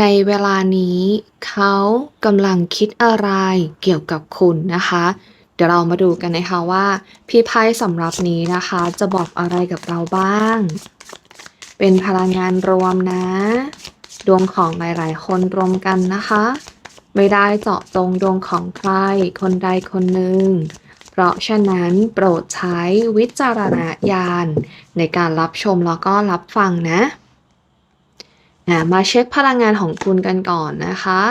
ในเวลานี้เขากำลังคิดอะไรเกี่ยวกับคุณนะคะ เดี๋ยวเรามาดูกันนะคะว่าพี่ไพ่สำหรับนี้นะคะ จะบอกอะไรกับเราบ้าง เป็นพลังงานรวมนะ ดวงของหลาย ๆ คนรวมกันนะคะ ไม่ได้เจาะจงดวงของใคร คนใดคนหนึ่งเพราะฉะนั้นโปรดใช้วิจารณญาณในการรับชมแล้วก็รับฟังนะอะ มาเช็คพลังงานของคุณกันก่อนนะคะ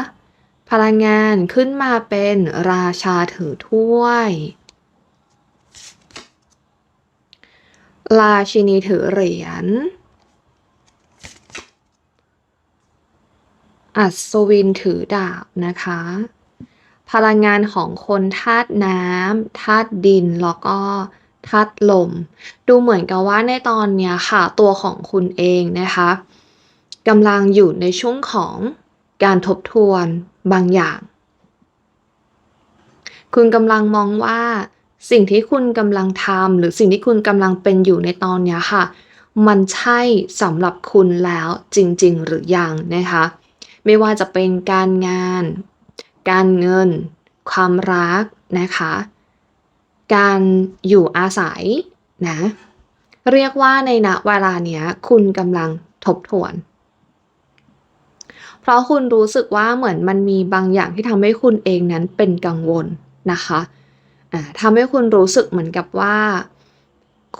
พลังงานขึ้นมาเป็นราชาถือถ้วยราชินีถือเหรียญ อัศวินถือดาบนะคะ พลังงานของคนธาตุน้ำธาตุดิน แล้วก็ธาตุลม ดูเหมือนกับว่าในตอนเนี้ยค่ะ ตัวของคุณเองนะคะ กำลังอยู่ในช่วงของการทบทวนบางอย่าง คุณกำลังมองว่า สิ่งที่คุณกำลังทำหรือสิ่งที่คุณกำลังเป็นอยู่ในตอนนี้ค่ะ มันใช่สำหรับคุณแล้วจริง ๆ หรือยังนะคะ ไม่ว่าจะเป็นการงาน การเงิน ความรักนะคะ การอยู่อาศัยนะ เรียกว่าในณเวลาเนี้ย คุณกำลังทบทวน เพราะคุณรู้สึกว่าเหมือนมันมีบางอย่างที่ทำให้คุณเองนั้นเป็นกังวลนะคะอ่าทำให้คุณรู้สึกเหมือนกับว่า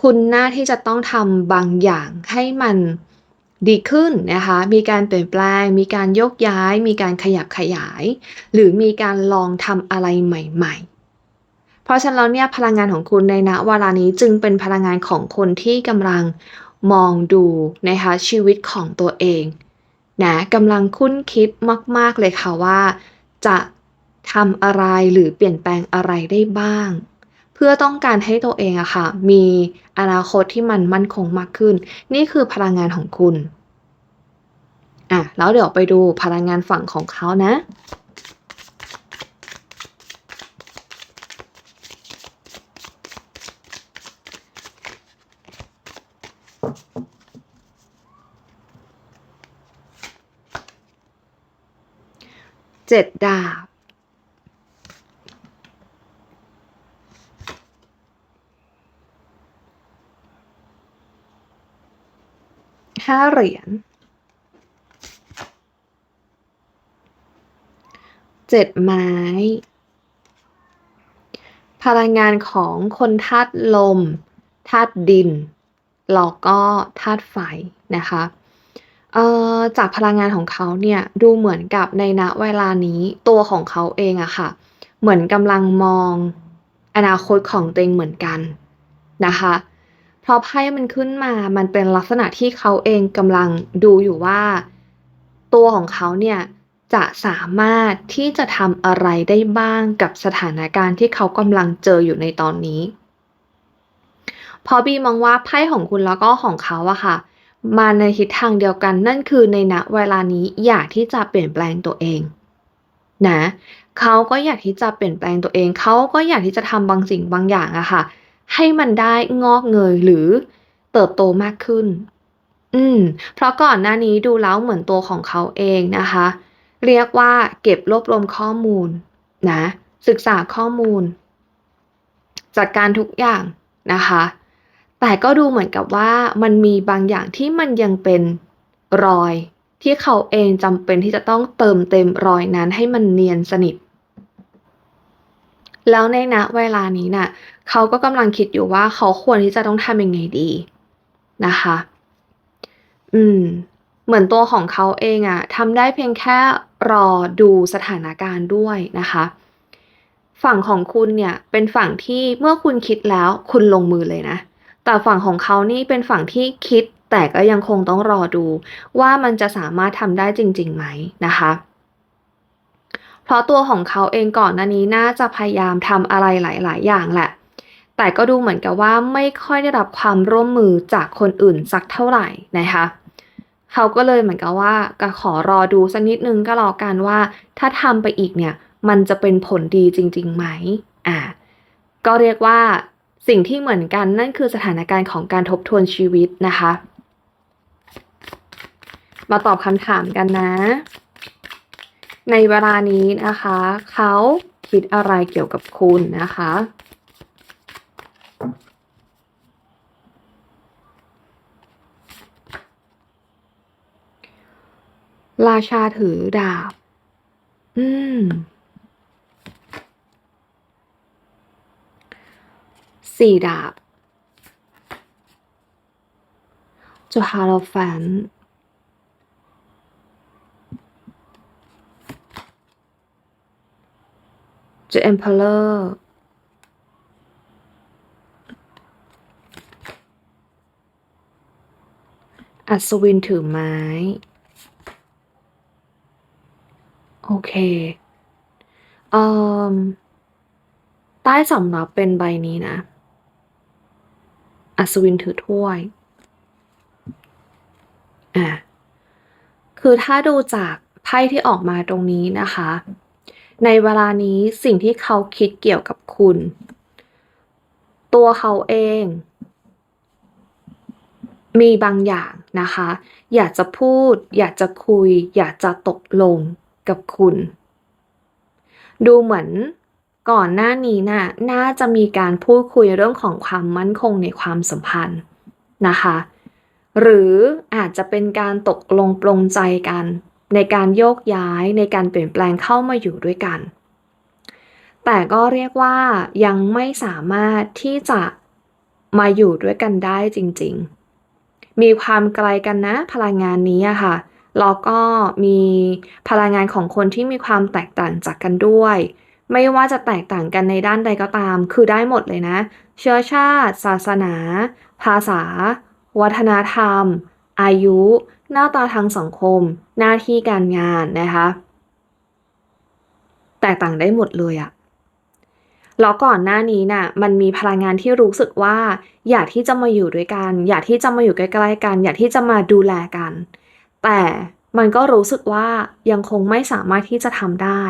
คุณน่าที่จะต้องทำบางอย่างให้มันดีขึ้นนะคะ มีการเปลี่ยนแปลง มีการยกย้าย มีการขยับขยาย หรือมีการลองทำอะไรใหม่ ๆ เพราะฉะนั้นแล้วเนี่ยพลังงานของคุณในณเวลานี้จึงเป็นพลังงานของคนที่กำลังมองดูนะคะชีวิตของตัวเอง นะกำลังคุ้นคิดมาก ๆ เลยค่ะว่า จะทำอะไรหรือเปลี่ยนแปลงอะไรได้บ้าง เพื่อต้องการให้ตัวเองอะค่ะ มีอนาคตที่มันมั่นคงมากขึ้น นี่คือพลังงานของคุณอะแล้วเดี๋ยวไปดูพลังงานฝั่งของเขานะ เจ็ดดาบ ห้าเหรียญ เจ็ดไม้ พลังงานของคนธาตุลม ธาตุดิน แล้วก็ธาตุไฟนะคะ เอ่อ จากพลังงานของเขาเนี่ยดูเหมือนกับในณเวลานี้ตัวของเขาเองอะค่ะ เหมือนกำลังมองอนาคตของตัวเองเหมือนกันนะคะเพราะไพ่มันขึ้นมามันเป็นลักษณะที่เขาเองกำลังดูอยู่ว่า ตัวของเขาเนี่ยจะสามารถที่จะทำอะไรได้บ้างกับสถานการณ์ที่เขากำลังเจออยู่ในตอนนี้เพราะบีมองว่าไพ่ของคุณแล้วก็ของเขาอะค่ะ มาในทิศทางเดียวกันนั่นคือในณเวลานี้อยากที่จะเปลี่ยนแปลงตัวเองนะเขาก็อยากที่จะเปลี่ยนแปลงตัวเอง เขาก็อยากที่จะทำบางสิ่งบางอย่างอะค่ะ ให้มันได้งอกเงยหรือเติบโตมากขึ้น อืม เพราะก่อนหน้านี้ดูแล้วเหมือนตัวของเขาเองนะคะ เรียกว่าเก็บรวบรวมข้อมูลนะ ศึกษาข้อมูล จัดการทุกอย่างนะคะ แต่ก็ดูเหมือนกับว่ามันมีบางอย่างที่มันยังเป็นรอย ที่เขาเองจำเป็นที่จะต้องเติมเต็มรอยนั้นให้มันเนียนสนิท แล้วในณเวลานี้น่ะเขาก็กำลังคิดอยู่ว่าเขาควรที่จะต้องทำยังไงดีนะคะ อืม เหมือนตัวของเขาเองอะทำได้เพียงแค่รอดูสถานการณ์ด้วยนะคะ ฝั่งของคุณเนี่ยเป็นฝั่งที่เมื่อคุณคิดแล้วคุณลงมือเลยนะ แต่ฝั่งของเขานี่เป็นฝั่งที่คิด แต่ก็ยังคงต้องรอดู ว่ามันจะสามารถทำได้จริงๆไหมนะคะเพราะตัวของเขาเองก่อนหน้านี้น่าจะพยายามทำอะไรหลาย ๆ อย่างแหละ แต่ก็ดูเหมือนกับว่าไม่ค่อยได้รับความร่วมมือจากคนอื่นสักเท่าไหร่นะคะ เขาก็เลยเหมือนกับว่าก็ขอรอดูสักนิดนึงก็รอกันว่า ถ้าทำไปอีกเนี่ย มันจะเป็นผลดีจริง ๆ ไหม อ่า ก็เรียกว่า สิ่งที่เหมือนกันนั่นคือสถานการณ์ของการทบทวนชีวิตนะคะ มาตอบคำถามกันนะ ในเวลานี้นะคะ เขาคิดอะไรเกี่ยวกับคุณนะคะ ราชาถือดาบ อืม สี่ดาบจูฮาโลแฟน The Emperor อัศวินถือไม้ โอเคเอ่อใต้สำรับเป็นใบนี้นะ อัศวินถือถ้วย อะคือถ้าดูจากไพ่ที่ออกมาตรงนี้นะคะ ในเวลานี้สิ่งที่เขาคิดเกี่ยวกับคุณ ตัวเขาเอง มีบางอย่างนะคะ อยากจะพูด อยากจะคุย อยากจะตกลงกับคุณ ดูเหมือน ก่อนหน้านี้น่ะน่าจะมีการพูดคุยเรื่องของความมั่นคงในความสัมพันธ์นะคะ หรืออาจจะเป็นการตกลงปลงใจกัน ในการโยกย้ายในการเปลี่ยนแปลงเข้ามาอยู่ด้วยกัน แต่ก็เรียกว่ายังไม่สามารถที่จะมาอยู่ด้วยกันได้จริงๆ มีความไกลกันนะพลังงานนี้อะค่ะแล้วก็มีพลังงานของคนที่มีความแตกต่างจากกันด้วย ไม่ว่าจะแตกต่างกันในด้านใดก็ตาม คือได้หมดเลยนะ เชื้อชาติ ศาสนา ภาษา วัฒนธรรม อายุ หน้าตาทางสังคม หน้าที่การงานนะคะ แตกต่างได้หมดเลยอะแล้วก่อนหน้านี้น่ะมันมีพลังงานที่รู้สึกว่า อยากที่จะมาอยู่ด้วยกัน อยากที่จะมาอยู่ใกล้ๆกัน อยากที่จะมาดูแลกัน แต่มันก็รู้สึกว่ายังคงไม่สามารถที่จะทำได้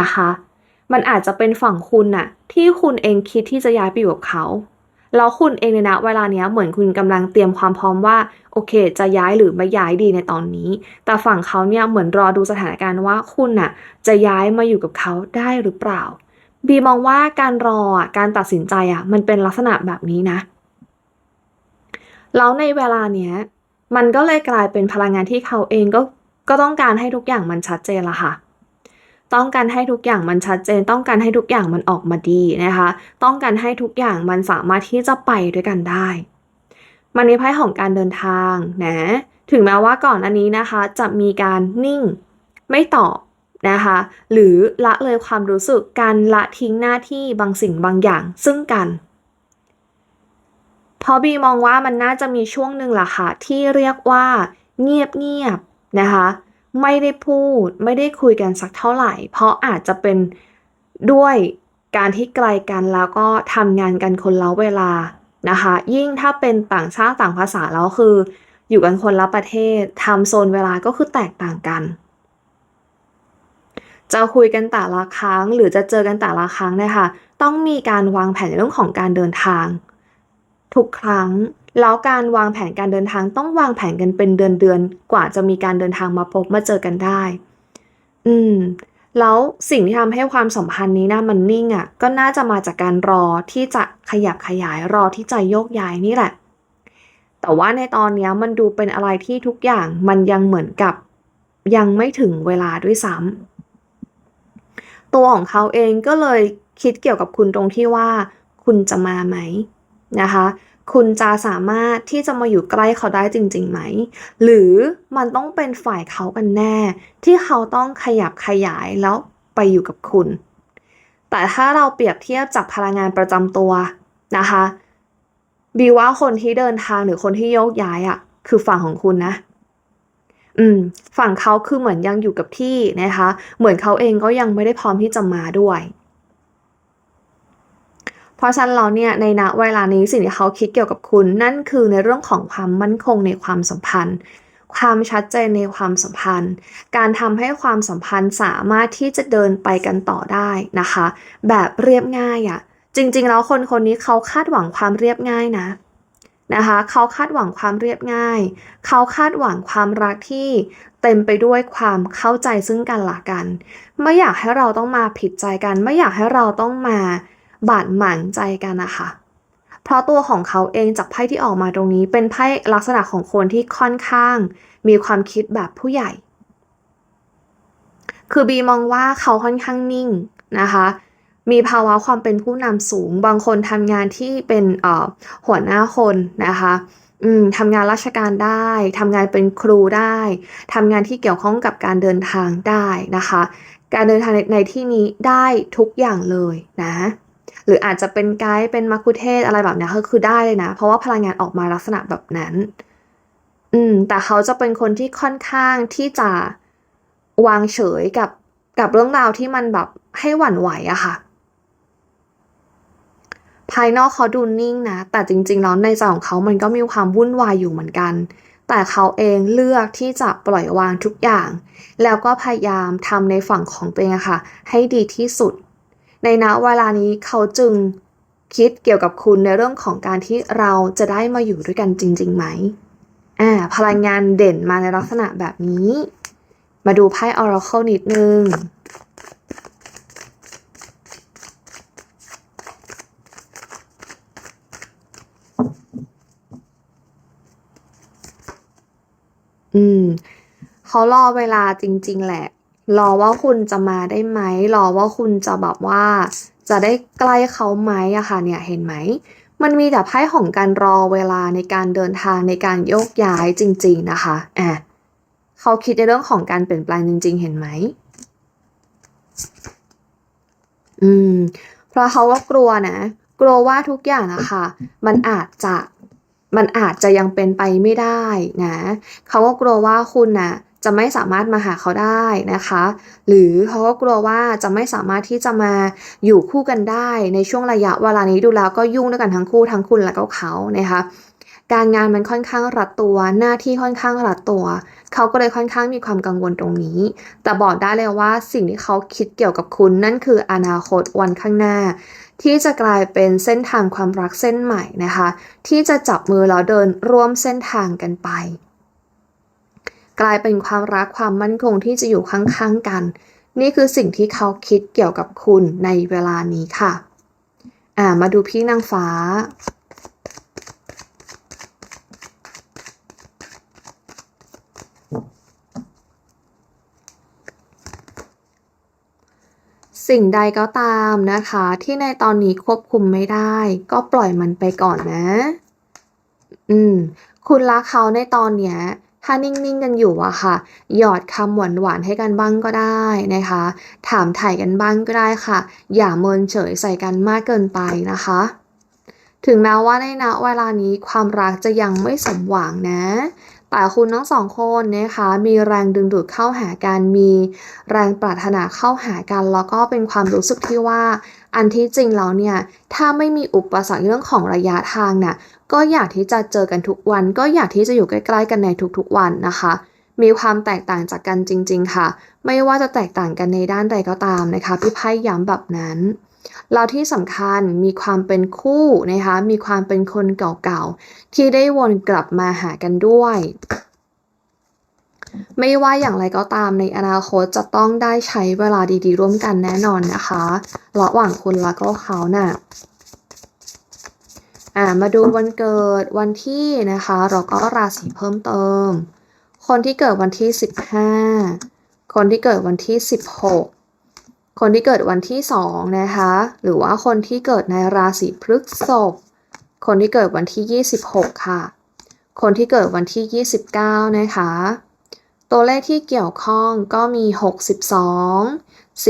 นะคะ มันอาจจะเป็นฝั่งคุณน่ะ ที่คุณเองคิดที่จะย้ายไปอยู่กับเขา แล้วคุณเองในณเวลาเนี้ยเหมือนคุณกำลังเตรียมความพร้อมว่าโอเค จะย้ายหรือไม่ย้ายดีในตอนนี้ แต่ฝั่งเขาเนี่ยเหมือนรอดูสถานการณ์ว่าคุณน่ะ จะย้ายมาอยู่กับเขาได้หรือเปล่า บีมองว่าการรอการตัดสินใจอะมันเป็นลักษณะแบบนี้นะแล้วในเวลาเนี้ยมันก็เลยกลายเป็นพลังงานที่เขาเองก็ก็ต้องการให้ทุกอย่างมันชัดเจนละค่ะ ต้องการให้ทุกอย่างมันชัดเจน ต้องการให้ทุกอย่างมันออกมาดีนะคะ ต้องการให้ทุกอย่างมันสามารถที่จะไปด้วยกันได้ มันในไพ่ของการเดินทางนะถึงแม้ว่าก่อนอันนี้นะคะ จะมีการนิ่งไม่ตอบนะคะ หรือละเลยความรู้สึกการละทิ้งหน้าที่บางสิ่งบางอย่างซึ่งกันเพราะบีมองว่ามันน่าจะมีช่วงหนึ่งล่ะค่ะที่เรียกว่า เงียบๆนะคะ ไม่ได้พูด ไม่ได้คุยกันสักเท่าไหร่ เพราะอาจจะเป็นด้วยการที่ไกลกันแล้วก็ทำงานกันคนละเวลานะคะ ยิ่งถ้าเป็นต่างชาติต่างภาษาแล้วคือ อยู่กันคนละประเทศทำโซนเวลาก็คือแตกต่างกัน จะคุยกันแต่ละครั้งหรือจะเจอกันแต่ละครั้งเนี่ยค่ะ ต้องมีการวางแผนในเรื่องของการเดินทาง ทุกครั้ง แล้วการวางแผนการเดินทางต้องวางแผนกันเป็นเดือนๆ กว่าจะมีการเดินทางมาพบมาเจอกันได้ อืม แล้วสิ่งที่ทำให้ความสัมพันธ์นี้นะมันนิ่งอะ่ะ ก็น่าจะมาจากการรอที่จะขยับขยายรอที่จะโยกย้ายนี่แหละ แต่ว่าในตอนนี้มันดูเป็นอะไรที่ทุกอย่างมันยังเหมือนกับยังไม่ถึงเวลาด้วยซ้ำตัวของเขาเองก็เลยคิดเกี่ยวกับคุณตรงที่ว่า คุณจะมาไหมนะคะ คุณจะสามารถที่จะมาอยู่ใกล้เขาได้จริงๆไหม หรือมันต้องเป็นฝ่ายเขากันแน่ ที่เขาต้องขยับขยายแล้วไปอยู่กับคุณ แต่ถ้าเราเปรียบเทียบจากพลังงานประจำตัวนะคะบีว่าคนที่เดินทางหรือคนที่โยกย้ายอะ่ะ คือฝั่งของคุณนะ อืม ฝั่งเขาคือเหมือนยังอยู่กับที่นะคะ เหมือนเขาเองก็ยังไม่ได้พร้อมที่จะมาด้วย เพราะฉะนั้นเราเนี่ยในณเวลานี้สิ่งที่เขาคิดเกี่ยวกับคุณ นั่นคือในเรื่องของความมั่นคงในความสัมพันธ์ ความชัดเจนในความสัมพันธ์ การทำให้ความสัมพันธ์สามารถที่จะเดินไปกันต่อได้นะคะ แบบเรียบง่ายอะ่ะจริงๆแล้วคนคนนี้เขาคาดหวังความเรียบง่ายนะนะคะเขาคาดหวังความเรียบง่าย เขาคาดหวังความรักที่เต็มไปด้วยความเข้าใจซึ่งกันและกัน ไม่อยากให้เราต้องมาผิดใจกัน ไม่อยากให้เราต้องมา บาดหมางใจกันนะคะเพราะตัวของเขาเองจากไพ่ที่ออกมาตรงนี้ เป็นไพ่ลักษณะของคนที่ค่อนข้าง มีความคิดแบบผู้ใหญ่ คือบีมองว่าเขาค่อนข้างนิ่งนะคะมีภาวะความเป็นผู้นำสูง บางคนทำงานที่เป็นหัวหน้าคนนะคะทำงานราชการได้ทำงานเป็นครูได้ทำงานที่เกี่ยวข้องกับการเดินทางได้นะคะ การเดินทางในในที่นี้ได้ทุกอย่างเลยนะ หรืออาจจะเป็นไกด์เป็นมัคคุเทศอะไรแบบนี้ก็คือได้เลยนะ เพราะว่าพลังงานออกมาลักษณะแบบนั้น อืม แต่เขาจะเป็นคนที่ค่อนข้างที่จะวางเฉยกับกับเรื่องราวที่มันแบบให้หวั่นไหวอะค่ะ ภายนอกเขาดูนิ่งนะ แต่จริงๆแล้วในใจของเขามันก็มีความวุ่นวายอยู่เหมือนกัน แต่เขาเองเลือกที่จะปล่อยวางทุกอย่าง แล้วก็พยายามทำในฝั่งของตัวเองอะค่ะ ให้ดีที่สุด ในณเวลานี้เขาจึงคิดเกี่ยวกับคุณในเรื่องของการที่เราจะได้มาอยู่ด้วยกันจริงๆไหมอ่าพลังงานเด่นมาในลักษณะแบบนี้ มาดูไพ่ Oracle นิดนึงอืมเขารอเวลาจริง ๆ แหละ รอว่าคุณจะมาได้ไหมรอว่าคุณจะแบบว่า จะได้ใกล้เขาไหมอะค่ะเนี่ยเห็นไหม มันมีแต่ไพ่ของการรอเวลาในการเดินทางในการโยกย้ายจริง ๆนะคะอะเขาคิดในเรื่องของการเปลี่ยนแปลงจริง ๆ เห็นไหม อืม เพราะเขาก็กลัวนะ กลัวว่าทุกอย่างนะคะ มันอาจจะ มันอาจจะยังเป็นไปไม่ได้นะ เขาก็กลัวว่าคุณน่ะ จะไม่สามารถมาหาเขาได้นะคะ หรือเขาก็กลัวว่าจะไม่สามารถที่จะมาอยู่คู่กันได้ในช่วงระยะเวลานี้ดูแล้วก็ยุ่งด้วยกันทั้งคู่ทั้งคุณและก็เขานะคะการงานมันค่อนข้างรัดตัว หน้าที่ค่อนข้างรัดตัว เขาก็เลยค่อนข้างมีความกังวลตรงนี้ แต่บอกได้เลยว่าสิ่งที่เขาคิดเกี่ยวกับคุณนั่นคืออนาคตวันข้างหน้า ที่จะกลายเป็นเส้นทางความรักเส้นใหม่นะคะ ที่จะจับมือแล้วเดินร่วมเส้นทางกันไป กลายเป็นความรักความมั่นคงที่จะอยู่ข้างๆกัน นี่คือสิ่งที่เขาคิดเกี่ยวกับคุณในเวลานี้ค่ะ อ่ามาดูพี่นางฟ้าสิ่งใดก็ตามนะคะ ที่ในตอนนี้ควบคุมไม่ได้ ก็ปล่อยมันไปก่อนนะ อืม คุณรักเขาในตอนเนี้ย ถ้านิ่งๆกันอยู่อะค่ะ หยอดคำหวานๆให้กันบ้างก็ได้นะคะ ถามถ่ายกันบ้างก็ได้ค่ะ อย่าเมินเฉยใส่กันมากเกินไปนะคะ ถึงแม้ว่าในณเวลานี้ความรักจะยังไม่สมหวังนะแต่คุณทั้งสองคนนะคะมีแรงดึงดูดเข้าหากันมีแรงปรารถนาเข้าหากัน แล้วก็เป็นความรู้สึกที่ว่า อันที่จริงแล้วเนี่ย ถ้าไม่มีอุปสรรคเรื่องของระยะทางน่ะ ก็อยากที่จะเจอกันทุกวัน ก็อยากที่จะอยู่ใกล้ๆกันในทุกๆวันนะคะ มีความแตกต่างจากกันจริง ๆ ค่ะ ไม่ว่าจะแตกต่างกันในด้านใดก็ตามนะคะ พี่ไพ่ย้ำแบบนั้นเราที่สำคัญมีความเป็นคู่นะคะ มีความเป็นคนเก่าๆ ที่ได้วนกลับมาหากันด้วย ไม่ว่าอย่างไรก็ตามในอนาคตจะต้องได้ใช้เวลาดีๆ ร่วมกันแน่นอนนะคะ ระหว่างคุณและก็เขาน่ะ อ่ามาดูวันเกิดวันที่นะคะเราก็ราศีเพิ่มเติม คนที่เกิดวันที่ 15 คนที่เกิดวันที่ 16 คนที่เกิดวันที่2นะคะหรือว่าคนที่เกิดในราศีพฤษภคนที่เกิดวันที่ 26 ค่ะ คนที่เกิดวันที่ 29 นะคะ ตัวเลขที่เกี่ยวข้องก็มี 62 49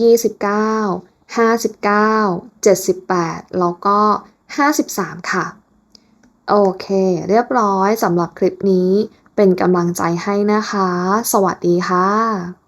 29 59 78 แล้วก็ 53 ค่ะ โอเค เรียบร้อยสำหรับคลิปนี้เป็นกำลังใจให้นะคะ สวัสดีค่ะ